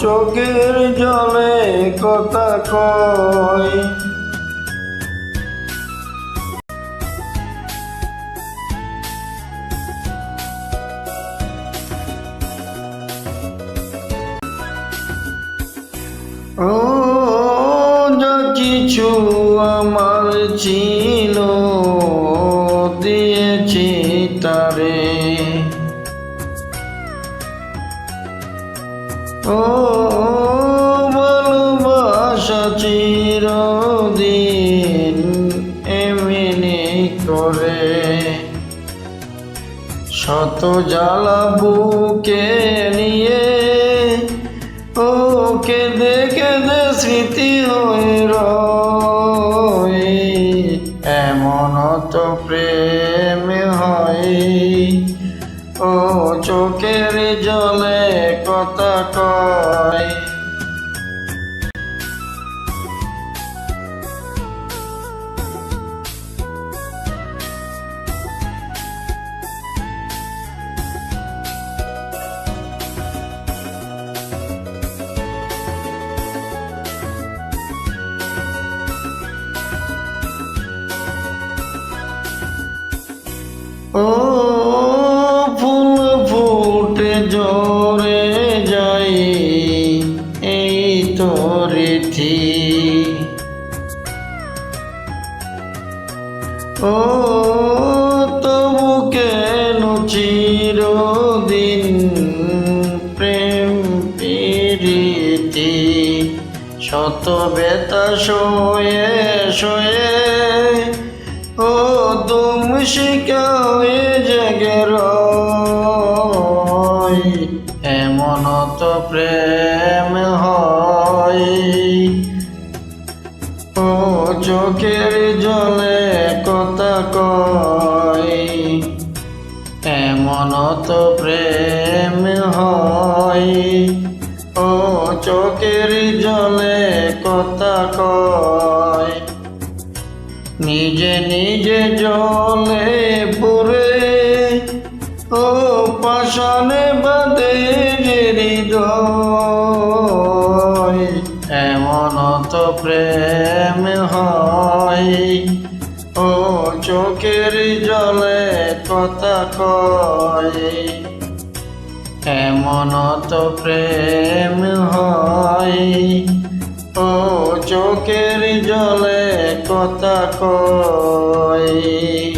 চোখের জলে কথা কয়। ও যা কিছু আমার ছিল। ও, ভালোবাসা চিরদিন এমনি করে। শত জ্বালা বুকে নিয়ে ওকে দেখে দে স্মৃতি হয়ে এমন তো প্রেম হয় ও চোখের জলে কথা কয় ও ও, তবু কেন চিরদিন প্রেম প্রীতি শত বেতা শোয়ে শোয়ে ও তুম শিখায়ে জেগের এমন তো প্রেম হয়। চোখের জলে কথা কয়, এমন তো প্রেম হয়। ও চোখের জলে কথা কয়, নিজে নিজে জলে পুরে, ও পাশানে বাদে হৃদয়। প্রেম হয়। ও চোখের জলে কথা কয়। এমন তো প্রেম হয়। ও চোখের জলে কথা কয়।